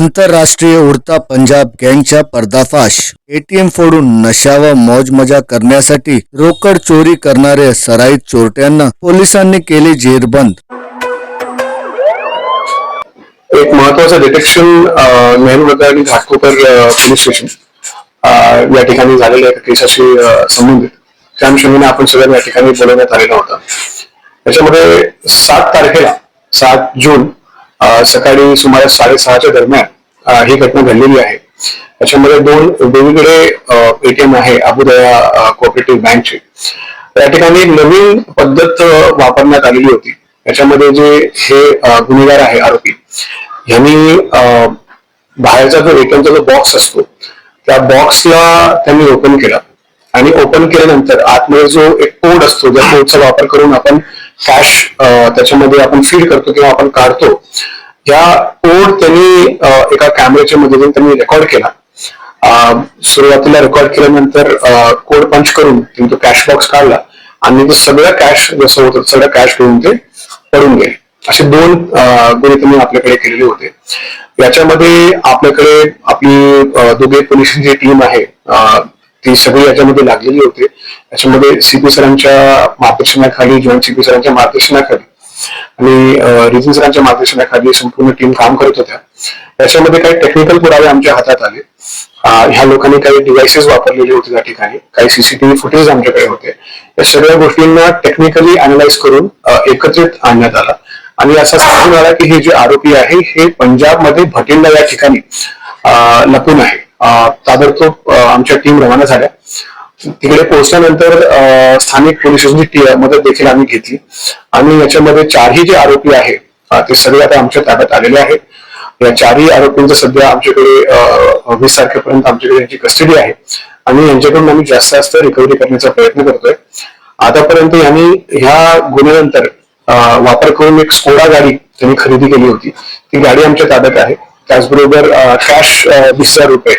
आंतरराष्ट्रीय उडता पंजाब गँगच्या पर्दाफाश. एटीएम फोडून नशा व मौज मजा करण्यासाठी रोकड चोरी करणाऱ्या सराईत चोरट्यांना पोलिसांनी केले जेरबंद. एक महत्वाचं डिटेक्शन नेहरूनगर आणि घाटकोपर पोलीस स्टेशन या ठिकाणी झालेल्या एका केसाशी संबंधित. त्या अनुषंगाने आपण सगळ्यांना या ठिकाणी बोलवण्यात आलेला होता. त्याच्यामध्ये सात तारखेला सात जून सकाळी सुमारे साडेसहाच्या दरम्यान ही घटना घडलेली आहे. त्याच्यामध्ये दोन वेगवेगळे एटीएम आहे अबुदया कोऑपरेटिव्ह बँकचे. त्या ठिकाणी नवीन पद्धत वापरण्यात आलेली होती. त्याच्यामध्ये जे हे गुन्हेगार आहे आरोपी यांनी बाहेरचा जो एटीएमचा जो बॉक्स असतो त्या बॉक्सला त्यांनी ओपन केला. आणि ओपन केल्यानंतर आतमध्ये जो एक कोड असतो त्या कोडचा वापर करून आपण कॅश त्याच्यामध्ये आपण फीड करतो किंवा आपण काढतो. या कोड त्यांनी एका कॅमेऱ्याच्या मदतीने त्यांनी रेकॉर्ड केला. सुरुवातीला रेकॉर्ड केल्यानंतर कोड पंच करून त्यांनी तो कॅश बॉक्स काढला आणि तो सगळं कॅश जसं होतं सगळं कॅश घेऊन ते पडून गेले. असे दोन गुन्हे त्यांनी आपल्याकडे केलेले होते. याच्यामध्ये आपल्याकडे आपली अं, दोघे पोलिसांची टीम आहे. ती सगळी याच्यामध्ये लागलेली होती. याच्यामध्ये सीपी सरांच्या मार्गदर्शनाखाली जॉईंट सीपी सरांच्या मार्गदर्शनाखाली आणि रिजन सरांच्या मार्गदर्शनाखाली संपूर्ण टीम काम करत होत्या. याच्यामध्ये काही टेक्निकल पुरावे आमच्या हातात आले. ह्या लोकांनी काही डिव्हाइसेस वापरलेले होते त्या ठिकाणी. काही सीसीटीव्ही फुटेज आमच्याकडे होते. या सगळ्या गोष्टींना टेक्निकली अनालाइज करून एकत्रित आणण्यात आला. आणि असा समजून आला की हे जे आरोपी आहे हे पंजाबमध्ये भटिंडा या ठिकाणी लपून आहे. ताबडतोब आमच्या टीम रवाना झाल्या. तिकडे पोहोचल्यानंतर स्थानिक पोलिसांची टी- मदत देखील आम्ही घेतली. आणि याच्यामध्ये चारही जे आरोपी आहे ते सगळे आता आमच्या ताब्यात आलेले आहेत. या चारही आरोपींचं सध्या आमच्याकडे वीस तारखेपर्यंत आमच्याकडे यांची कस्टडी आहे. आणि यांच्याकडून आम्ही जास्त जास्त रिकव्हरी करण्याचा प्रयत्न करतोय. आतापर्यंत यांनी ह्या गुन्ह्यानंतर वापर करून एक स्कोडा गाडी त्यांनी खरेदी केली होती. ती गाडी आमच्या ताब्यात आहे. त्याचबरोबर कॅश वीस हजार रुपये.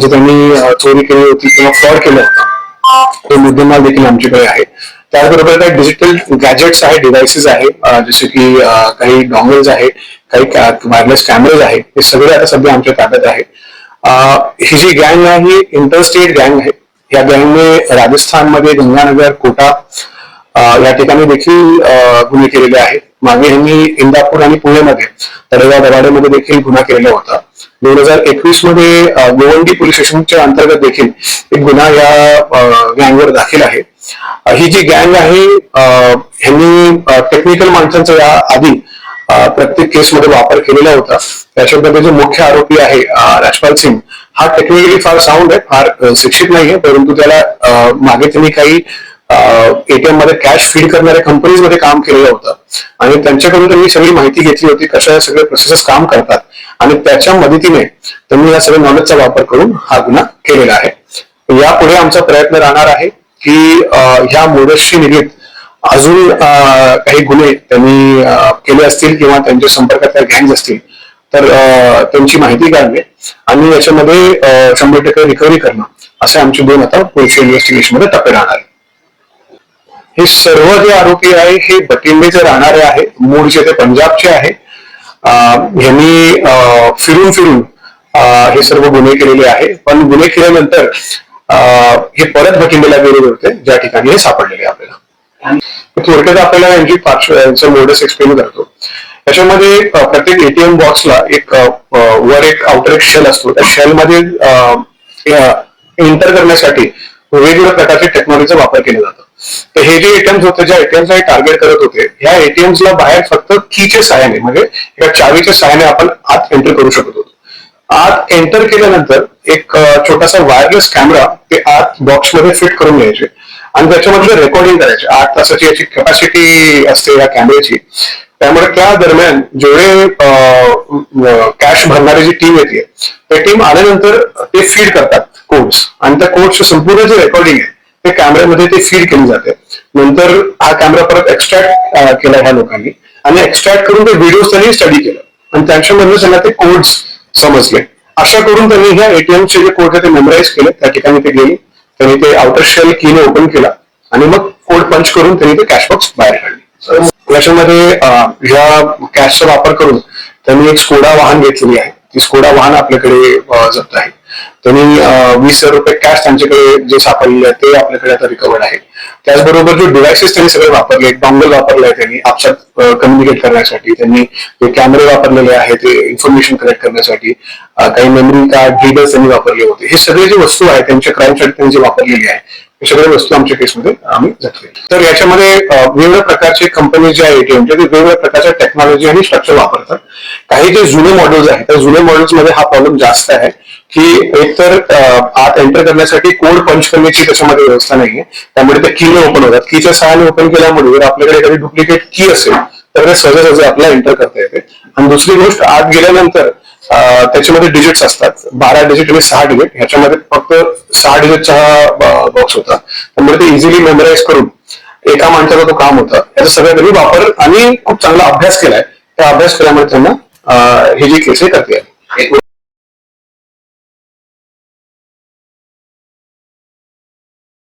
जे त्यांनी चोरी केली होती किंवा फ्रॉड केलं होतं तो मुद्देमाल देखील आमच्याकडे आहे. त्याचबरोबर काही डिजिटल गॅजेट्स आहे डिव्हायसेस आहे जसे की काही डॉंगल्स आहे काही वायरलेस कॅमेरेज आहे हे सगळे आता सध्या आमच्या ताब्यात आहे ही जी गँग आहे ही इंटरस्टेट गँग आहे. या गँगने राजस्थानमध्ये गंगानगर कोटा या ठिकाणी देखील अं, गुन्हे केलेले आहेत. मागे ह्यांनी इंदापूर आणि पुणेमध्ये तळेगाव दराडेमध्ये देखील गुन्हा केलेला होता. दोन हजार एकवीसमध्ये गोवंडी पोलीस स्टेशनच्या अंतर्गत देखील एक गुन्हा या गँगवर दाखल आहे. ही जी गँग आहे ह्यांनी टेक्निकल माणसांचा या आधी प्रत्येक केसमध्ये वापर केलेला होता. त्याच्यामध्ये जो मुख्य आरोपी आहे राजपाल सिंग हा टेक्निकली फार साऊंड आहे फार शिक्षित नाही आहे परंतु त्याला मागे त्यांनी काही एटीएममध्ये कॅश फीड करणाऱ्या कंपनीजमध्ये काम केलेलं होतं. आणि त्यांच्याकडून त्यांनी सगळी माहिती घेतली होती कशा या सगळे प्रोसेसेस काम करतात. आणि त्याच्या मदतीने त्यांनी या सगळ्या नॉलेजचा वापर करून हा गुन्हा केलेला आहे. यापुढे आमचा प्रयत्न राहणार आहे की ह्या मोडसशी निगडीत अजून काही गुन्हे त्यांनी केले असतील किंवा त्यांच्या संपर्कातल्या गँग्स असतील तर त्यांची माहिती काढणे आणि याच्यामध्ये शंभर टक्के रिकव्हरी करणं असे आमचे दोन आता पुढच्या इन्व्हेस्टिगेशनमध्ये टप्पे राहणार आहेत. हे सर्व जे आरोपी आहे हे बटिंबेचे राहणारे आहे मूळचे ते पंजाबचे आहे यांनी फिरून फिरून हे सर्व गुन्हे केलेले आहे पण गुन्हे केल्यानंतर हे परत भटिंबेला गेलेले होते. ज्या ठिकाणी हे सापडलेले आपल्याला. थोडक्यात आपल्याला यांची पार्श्व यांचं मोडस एक्सप्लेन करतो. त्याच्यामध्ये प्रत्येक एटीएम बॉक्सला एक वर एक आउटर एक शेल असतो. त्या शेलमध्ये एंटर करण्यासाठी वेगवेगळ्या प्रकारच्या टेक्नॉलॉजीचा वापर केला जातो. तर हे जे एटीएम्स होते ज्या एटीएमचा टार्गेट करत होते ह्या एटीएम्सला बाहेर फक्त कीच्या सहाय्याने म्हणजे एका चावीच्या सहाय्याने आपण आत एंटर करू शकत होतो. आत एंटर केल्यानंतर एक छोटासा वायरलेस कॅमेरा ते आत बॉक्समध्ये फिट करून घ्यायचे. आणि त्याच्यामधलं रेकॉर्डिंग करायचे. आठ तासाची याची कॅपॅसिटी असते या कॅमेऱ्याची त्यामुळे त्या दरम्यान जेवढे कॅश भरणारी जी टीम येते त्या टीम आल्यानंतर ते फीड करतात कोड्स आणि त्या कोड्सचं संपूर्ण जे रेकॉर्डिंग आहे ते कॅमेऱ्यामध्ये ते फीड केली जाते. नंतर हा कॅमेरा परत एक्स्ट्रॅक्ट केला ह्या लोकांनी. आणि एक्स्ट्रॅक्ट करून ते व्हिडिओ त्यांनी स्टडी केलं. आणि त्यांच्यामधून त्यांना ते कोड्स समजले. अशा करून त्यांनी ह्या एटीएमचे जे कोड ते मेमराईज केले. त्या ठिकाणी ते गेले. त्यांनी ते आउटर शेल कीने ओपन केला. आणि मग कोड पंच करून त्यांनी ते कॅशबॉक्स बाहेर काढले. याच्यामध्ये ह्या कॅशचा वापर करून त्यांनी एक स्कोडा वाहन घेतलेली आहे. ती स्कोडा वाहन आपल्याकडे जप्त आहे. त्यांनी वीस हजार रुपये कॅश त्यांच्याकडे जे सापडलेले आहे ते आपल्याकडे आता रिकवर्ड आहे त्याचबरोबर जे डिव्हायसेस त्यांनी सगळे वापरले डॉंगल वापरले आहे त्यांनी आपसात कम्युनिकेट करण्यासाठी त्यांनी जे कॅमेरे वापरलेले आहेत ते इन्फॉर्मेशन कलेक्ट करण्यासाठी काही मेमरी कार्ड रीडर्स त्यांनी वापरले होते. हे सगळे जे वस्तू आहेत त्यांच्या क्राईमसाठी त्यांनी जे वापरलेली आहे हे सगळे वस्तू आमच्या केसमध्ये आम्ही जपले तर याच्यामध्ये वेगवेगळ्या प्रकारचे कंपनी जे आहे एटीएमच्या ते म्हणजे वेगवेगळ्या प्रकारच्या टेक्नॉलॉजी आणि स्ट्रक्चर वापरतात. काही जे जुने मॉडेल्स आहेत त्या जुने मॉडेल्समध्ये हा प्रॉब्लेम जास्त आहे की एकतर आत एंटर करण्यासाठी कोड पंच करण्याची त्याच्यामध्ये व्यवस्था नाहीये. त्यामुळे त्या कीने ओपन होतात. कीच्या सहाने ओपन केल्यामुळे जर आपल्याकडे एखादी डुप्लिकेट की असेल तर ते सहजासहजी आपल्याला एंटर करता येते. आणि दुसरी गोष्ट आत गेल्यानंतर त्याच्यामध्ये डिजिट्स असतात. बारा डिजिट आणि सहा डिजिट ह्याच्यामध्ये फक्त सहा डिजिटचा हा बॉक्स होता. त्यामुळे ते इझिली मेमराईज करून एका माणसाचा तो काम होता. याचा सगळ्या त्यांनी वापर आणि खूप चांगला अभ्यास केलाय. त्या अभ्यास केल्यामुळे त्यांना हे जी केस आहे करते